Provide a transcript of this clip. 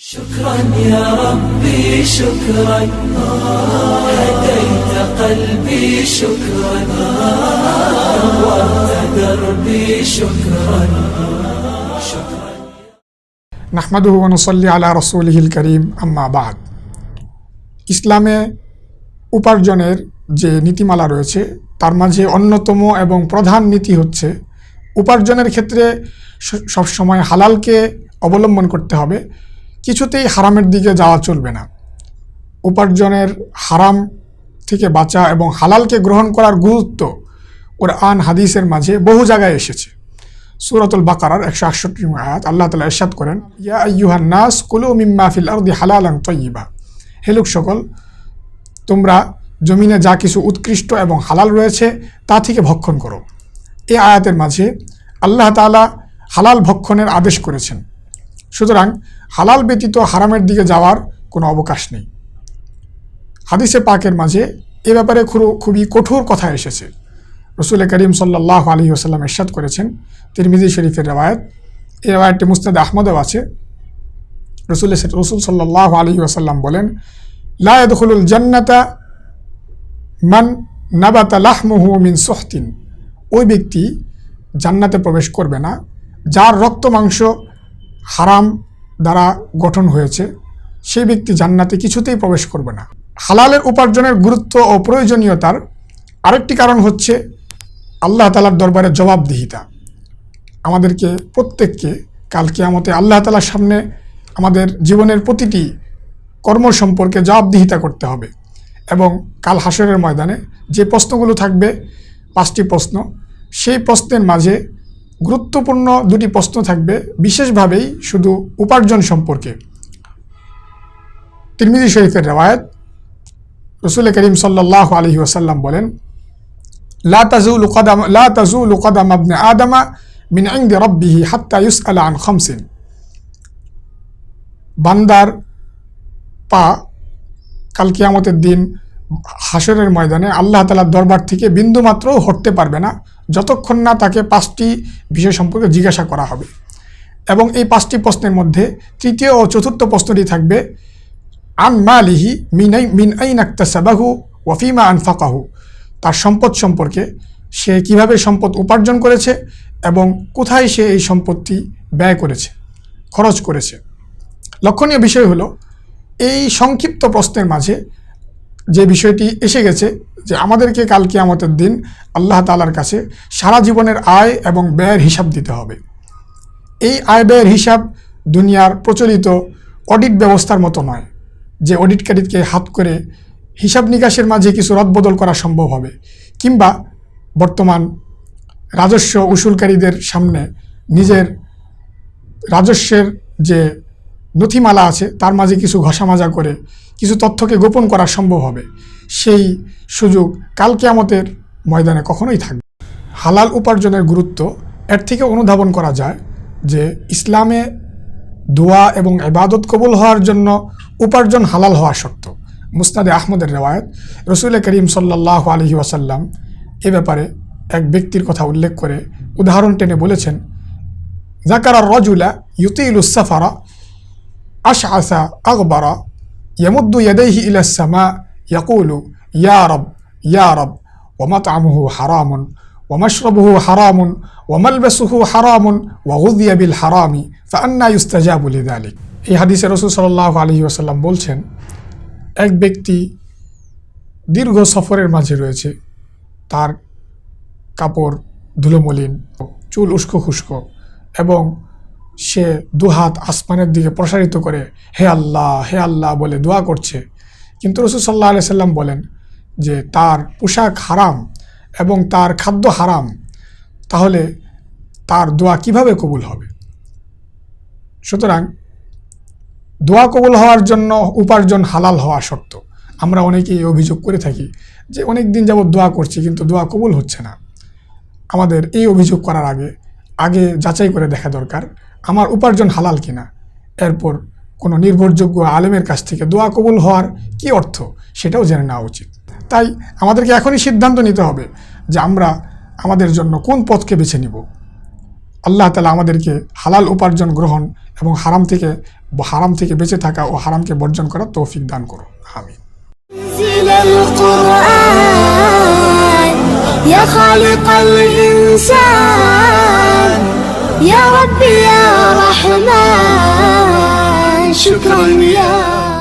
شكرا يا ربي شكرا هديت قلبي شكرا نورت دربي شكرا شكرا নাহমাদুহু ওয়ানুসল্লি আলা রসুলহিল করিম আম্মা বাদ ইসলামে উপার্জনের যে নীতিমালা রয়েছে তার মাঝে অন্যতম এবং প্রধান নীতি হচ্ছে উপার্জনের ক্ষেত্রে স- সবসময় হালালকে অবলম্বন করতে হবে কিছুতেই হারামের দিকে যাওয়া চলবে না। উপার্জনের হারাম থেকে বাঁচা এবং হালালকে গ্রহণ করার গুরুত্ব ওর আন হাদিসের মাঝে বহু জায়গায় এসেছে। সুরাতুল বাকারার একশো আটষট্টি আয়াত আল্লাহ তালা এরশাদ করেন, ইয়া আইয়ুহান নাস কুলু মিম্মা ফিল আরদি হালালান তয়্যিবা হে লোক সকল, তোমরা জমিনে যা কিছু উৎকৃষ্ট এবং হালাল রয়েছে তা থেকে ভক্ষণ করো। এই আয়াতের মাঝে আল্লাহ তাআলা হালাল ভক্ষণের আদেশ করেছেন। সুতরাং হালাল ব্যতীত হারামের দিকে যাওয়ার কোনো অবকাশ নেই। হাদিসে পাকের মাঝে এ ব্যাপারে খুব- খুবই কঠোর কথা এসেছে। রসুল করিম সাল্লাহ আলী ওসাল্লাম এরশাদ করেছেন তিরমিজি শরীফের রেওয়ায়ত। এই রেওয়ায়তটি মুস্তাদ আহমদেও আছে। রসুল রসুল সাল্লাহ আলী ওসাল্লাম বলেন লায়দুল জান্নাতা মান নাবাতা মিন সোহতিন। ওই ব্যক্তি জান্নাতে প্রবেশ করবে না, যার রক্ত মাংস হারাম দ্বারা গঠন হয়েছে, সেই ব্যক্তি জান্নাতে কিছুতেই প্রবেশ করবে না। হালালের উপার্জনের গুরুত্ব ও প্রয়োজনীয়তার আরেকটি কারণ হচ্ছে আল্লাহ তালার দরবারে জবাবদিহিতা। আমাদেরকে প্রত্যেককে কাল কিয়ামতে আল্লাহ তালার সামনে আমাদের জীবনের প্রতিটি কর্ম সম্পর্কে জবাবদিহিতা করতে হবে এবং কাল হাসরের ময়দানে যে প্রশ্নগুলো থাকবে, পাঁচটি প্রশ্ন, সেই প্রশ্নের মাঝে গুরুত্বপূর্ণ দুটি প্রশ্ন থাকবে, বিশেষভাবেই শুধু উপার্জন সম্পর্কে। তিরমিজি শরীফের রেওয়ায়ত, রসুল করিম সাল্লাহ আলহি ওসাল্লাম বলেন, লা লুকাদাম লুকাদাম আদামা মিন রব্বিহি হাত্তা ইউস আলা বান্দার পা কালকিয়ামতের দিন হাসরের ময়দানে আল্লাহ তালার দরবার থেকে বিন্দুমাত্রও হটতে পারবে না। যতক্ষণ না তাকে পাঁচটি বিষয় সম্পর্কে জিজ্ঞাসা করা হবে। এবং এই পাঁচটি প্রশ্নের মধ্যে তৃতীয় ও চতুর্থ প্রশ্নটি থাকবে, আন মালিহি মিনাই মিন আইন আক্তাসাবাহু ওয়াফিমা আনফাকাহু? তার সম্পদ সম্পর্কে সে কীভাবে সম্পদ উপার্জন করেছে এবং কোথায় সে এই সম্পত্তি ব্যয় করেছে, খরচ করেছে? লক্ষণীয় বিষয় হলো, এই সংক্ষিপ্ত প্রশ্নের মাঝে যে বিষয়টি এসে গেছে যে আমাদেরকে কাল কিয়ামতের দিন আল্লাহ তালার কাছে সারা জীবনের আয় এবং ব্যয়ের হিসাব দিতে হবে। এই আয় ব্যয়ের হিসাব দুনিয়ার প্রচলিত অডিট ব্যবস্থার মতো নয়, যে অডিটকারীকে হাত করে হিসাব নিকাশের মাঝে কিছু রদবদল করা সম্ভব হবে, কিংবা বর্তমান রাজস্ব উসুলকারীদের সামনে নিজের রাজস্বের যে নথিমালা আছে, তার মাঝে কিছু ঘষামাজা করে, কিছু তথ্যকে গোপন করা সম্ভব হবে। সেই সুযোগ কাল কেয়ামতের ময়দানে কখনোই থাকবে হালাল উপার্জনের গুরুত্ব এর থেকে অনুধাবন করা যায় যে ইসলামে দোয়া এবং ইবাদত কবুল হওয়ার জন্য উপার্জন হালাল হওয়া শর্ত মুস্তাদে আহমদের রেওয়ায়ত, রসুল করিম সাল্লাহ আলহি ওয়াসাল্লাম এ ব্যাপারে এক ব্যক্তির কথা উল্লেখ করে উদাহরণ টেনে বলেছেন জাকার রজুলা ইউতিলু সাফারা أشعث أغبر يمد يديه إلى السماء يقول يا رب يا رب ومطعمه حرام ومشربه حرام وملبسه حرام وغذي بالحرام فأنا يستجاب لذلك এই হাদিসে রসুল সাল্লাহ আলহি ওসাল্লাম বলছেন এক ব্যক্তি দীর্ঘ সফরের মাঝে রয়েছে তার কাপড় ধুলোমলিন চুল উস্কো খুস্কো এবং সে দুহাত আসমানের দিকে প্রসারিত করে, হে আল্লাহ হে আল্লাহ বলে দোয়া করছে। কিন্তু রসুল সাল্লাহ আলি সাল্লাম বলেন যে, তার পোশাক হারাম এবং তার খাদ্য হারাম, তাহলে তার দোয়া কীভাবে কবুল হবে? সুতরাং দোয়া কবুল হওয়ার জন্য উপার্জন হালাল হওয়া শর্ত আমরা অনেকেই অভিযোগ করে থাকি যে অনেক দিন যাবৎ দোয়া করছি, কিন্তু দোয়া কবুল হচ্ছে না। আমাদের এই অভিযোগ করার আগে আগে যাচাই করে দেখা দরকার। আমার উপার্জন হালাল কিনা এরপর কোনো নির্ভরযোগ্য আলেমের কাছ থেকে দোয়া কবুল হওয়ার কি অর্থ সেটাও জেনে নেওয়া উচিত তাই আমাদেরকে এখনই সিদ্ধান্ত নিতে হবে যে আমরা আমাদের জন্য কোন পথকে বেছে নিব আল্লাহ তালা আমাদেরকে হালাল উপার্জন গ্রহণ এবং হারাম থেকে হারাম থেকে বেঁচে থাকা ও হারামকে বর্জন করার তৌফিক দান করো আমিন منزل القرآن يا خالق الإنسان يا ربي يا رحمن شكرا يا